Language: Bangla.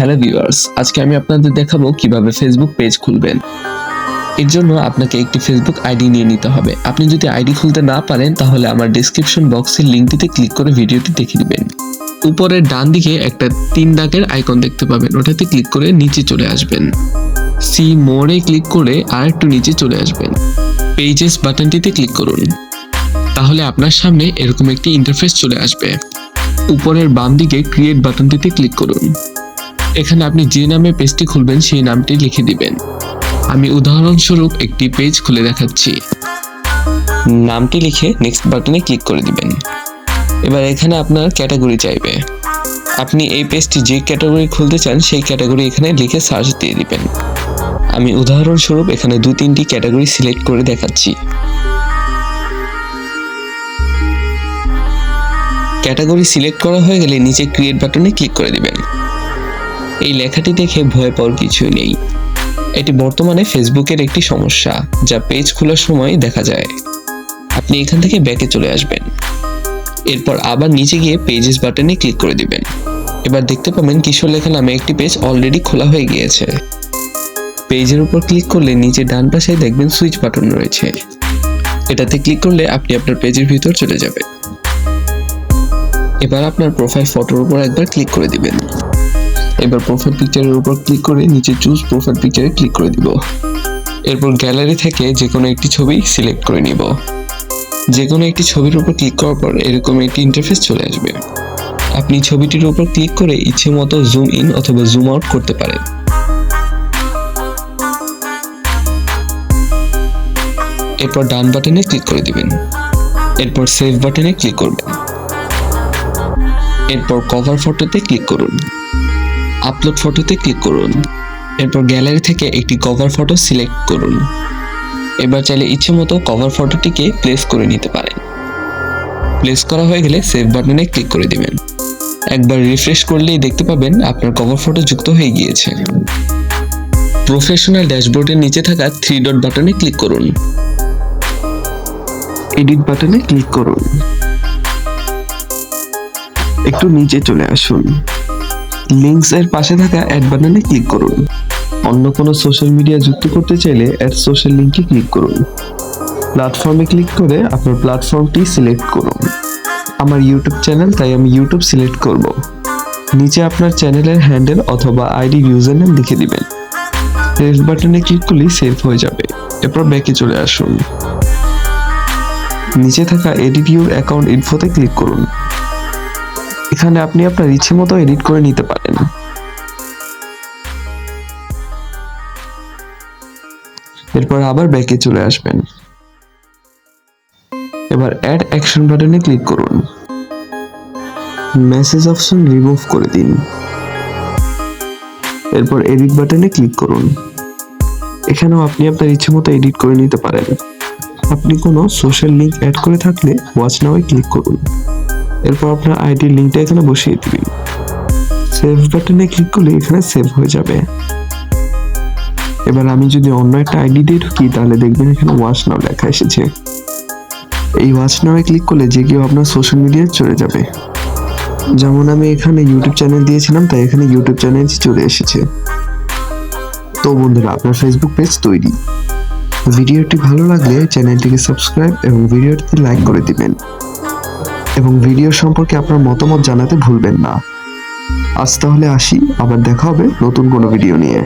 হ্যালো ভিউয়ার্স আজকে আমি আপনাদের দেখাবো কীভাবে ফেসবুক পেজ খুলবেন। এর জন্য আপনাকে একটি ফেসবুক আইডি নিয়ে নিতে হবে। আপনি যদি আইডি খুলতে না পারেন, তাহলে আমার ডেসক্রিপশন বক্সের লিঙ্কটিতে ক্লিক করে ভিডিওটি দেখে নেবেন। উপরের ডান দিকে একটা তিন দাগের আইকন দেখতে পাবেন। ওটাতে ক্লিক করে নিচে চলে আসবেন। সি মোড়ে ক্লিক করে আর একটু নিচে চলে আসবেন। পেজেস বাটনটিতে ক্লিক করুন। তাহলে আপনার সামনে এরকম একটি ইন্টারফেস চলে আসবে। উপরের বাম দিকে ক্রিয়েট বাটনটিতে ক্লিক করুন। এখানে আপনি যে নামে পেজটি খুলবেন, সেই নামটি লিখে দিবেন। আমি উদাহরণস্বরূপ একটি পেজ খুলে দেখাচ্ছি। নামটি লিখে নেক্সট বাটনে ক্লিক করে দিবেন। এবার এখানে আপনার ক্যাটাগরি চাইবে। আপনি এই পেজটি যে ক্যাটাগরি খুলতে চান, সেই ক্যাটাগরি এখানে লিখে সার্চ দিয়ে দিবেন। আমি উদাহরণস্বরূপ এখানে দু, তিনটি ক্যাটাগরি সিলেক্ট করে দেখাচ্ছি। ক্যাটাগরি সিলেক্ট করা হয়ে গেলে নিচে ক্রিয়েট বাটনে ক্লিক করে দিবেন। এই লেখাটি দেখে ভয় পাওয়ার কিছুই নেই। এটি বর্তমানে ফেসবুকের একটি সমস্যা, যা পেজ খোলার সময় দেখা যায়। আপনি এখান থেকে ব্যাকে চলে আসবেন। এরপর আবার নিচে গিয়ে পেজেস বাটনে ক্লিক করে দিবেন। এবার দেখতে পাবেন কিশোর লেখা নামে একটি পেজ অলরেডি খোলা হয়ে গিয়েছে। পেজের উপর ক্লিক করলে নিচে ডান পাশে দেখবেন সুইচ বাটন রয়েছে। এটাতে ক্লিক করলে আপনি আপনার পেজের ভিতর চলে যাবেন। এবার আপনার প্রোফাইল ফটোর উপর একবার ক্লিক করে দিবেন। এবার প্রোফাইল পিকচারের উপর ক্লিক করে নিচে চুজ প্রোফাইল পিকচারে ক্লিক করে দিব। এরপর গ্যালারি থেকে যে কোনো একটি ছবি সিলেক্ট করে নিব। যে কোনো একটি ছবির উপর ক্লিক করার পর এরকম একটি ইন্টারফেস চলে আসবে। আপনি ছবিটির উপর ক্লিক করে ইচ্ছে মতো জুম ইন অথবা জুম আউট করতে পারেন। এরপর ডান বাটনে ক্লিক করে দিবেন। এরপর সেভ বাটনে ক্লিক করবেন। এরপর কভার ফটোতে ক্লিক করুন। আপলোড ফটোতে ক্লিক করুন। এরপর গ্যালারি থেকে একটি কভার ফটো সিলেক্ট করুন। এবার চাইলে ইচ্ছে মতো কভার ফটোটিকে প্লেস করে নিতে পারেন। প্লেস করা হয়ে গেলে সেভ বাটনে ক্লিক করে দিবেন। একবার রিফ্রেশ করলেই দেখতে পাবেন আপনার কভার ফটো যুক্ত হয়ে গিয়েছে। প্রফেশনাল ড্যাশবোর্ডের নিচে থাকা থ্রি ডট বাটনে ক্লিক করুন। এডিট বাটনে ক্লিক করুন। একটু নিচে চলে আসুন। লিঙ্কস এর পাশে থাকা অ্যাড বাটনে ক্লিক করুন। অন্য কোনো সোশ্যাল মিডিয়া যুক্ত করতে চাইলে অ্যাড সোশ্যাল লিঙ্কে ক্লিক করুন। প্ল্যাটফর্মে ক্লিক করে আপনার প্ল্যাটফর্মটি সিলেক্ট করুন। আমার ইউটিউব চ্যানেল তাই আমি ইউটিউব সিলেক্ট করব। নিচে আপনার চ্যানেলের হ্যান্ডেল অথবা আইডি ইউজার নেম লিখে দিবেন। সেভ বাটনে ক্লিক করলেই সেভ হয়ে যাবে। এরপর ব্যাকে চলে আসুন। নিচে থাকা এডিট ইউর অ্যাকাউন্ট ইনফোতে ক্লিক করুন। এখানে আপনি আপনার ইচ্ছে মতো এডিট করে নিতে পারেন। এরপর আবার ব্যাকে চলে আসবেন। এবার অ্যাড অ্যাকশন বাটনে ক্লিক করুন। মেসেজ অপশন রিমুভ করে দিন। এরপর এডিট বাটনে ক্লিক করুন। এখানেও আপনি আপনার ইচ্ছে মতো এডিট করে নিতে পারেন। আপনি কোনো সোশ্যাল লিংক অ্যাড করে থাকলে ওয়াচ নাওয়ে ক্লিক করুন। এরপর আপনার আইডির লিঙ্কটা এখানে বসিয়ে দিবেন সেভ বাটনে ক্লিক করলে এখানে সেভ হয়ে যাবে। এবার আমি যদি অন্য একটা আইডি দিয়ে ঢুকি, তাহলে দেখবেন এখানে ওয়াচ নাও লেখা এসেছে। এই ওয়াচ নাওয়ে ক্লিক করলে যে কেউ আপনার সোশ্যাল মিডিয়ায় চলে যাবে। যেমন আমি এখানে ইউটিউব চ্যানেল দিয়েছিলাম, তাই এখানে ইউটিউব চ্যানেল চলে এসেছে। তো বন্ধুরা, আপনার ফেসবুক পেজ তৈরি। ভিডিওটি ভালো লাগলে চ্যানেলটিকে সাবস্ক্রাইব এবং ভিডিওটিতে লাইক করে দিবেন। এবং ভিডিও সম্পর্কে আপনার মতামত জানাতে ভুলবেন না। আজ তাহলে আসি, আবার দেখা হবে নতুন কোনো ভিডিও নিয়ে।